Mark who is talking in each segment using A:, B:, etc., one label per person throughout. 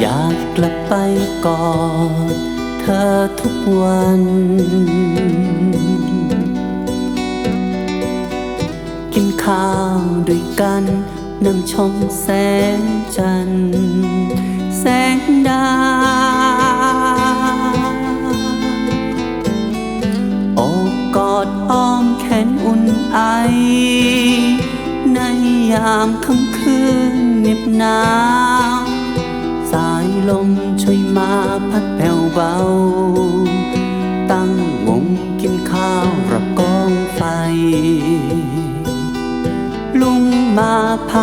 A: อยากกลับไปกอดเธอทุกวัน กินข้าวด้วยกันนั่งชมแสงจันทร์แสงดาวอกกอดอ้อมแขนอุ่นไอ ในยามค่ำคืนเหน็บหนาวสายลมช่วยมาพัดแผ่วเบา ตั้งวงกินข้าวรับกองไฟ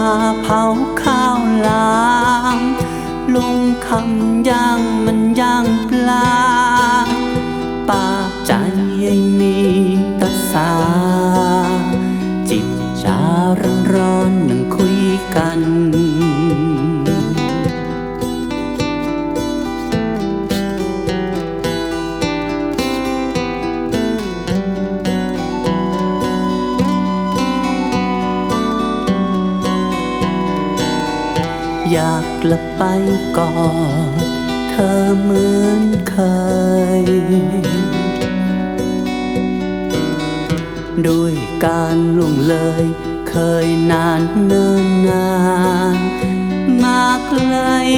A: าเผาข้าวลามลุงคำย่างมันย่างปลาป่า อยากกลับไปก่อนเธอเหมือนเคย ด้วยการล่วงเลย เคยนานเนิ่นนานมากเลย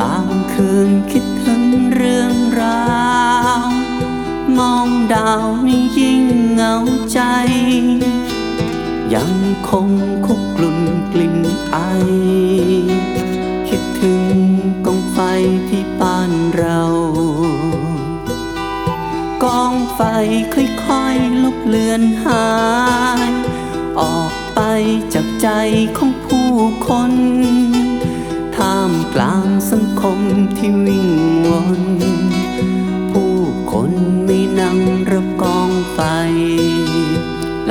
A: บางคืนคิดถึงเรื่องราว มองดาวนี่ยิ่งเหงาใจ ยังคงคุกกลุ่นกลิ่นไอ คิดถึงกองไฟที่ป้านเรา กองไฟค่อยๆลุกเลือนหาย ออกไปจากใจของผู้คน ท่ามกลางสังคมที่วิ่งวน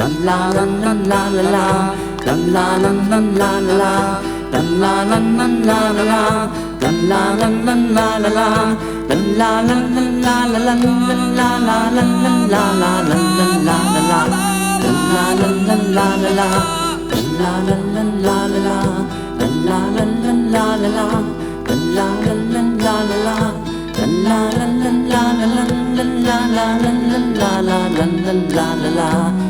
A: la la la la la la dan la la la la la la dan la la la la la la dan la la la la la la dan la la la la la la la la la la la la la la la la dan la la la la la la dan la la la la la la dan la la la la la la dan la la la la la la dan la la la la la la la la la la la la la la la la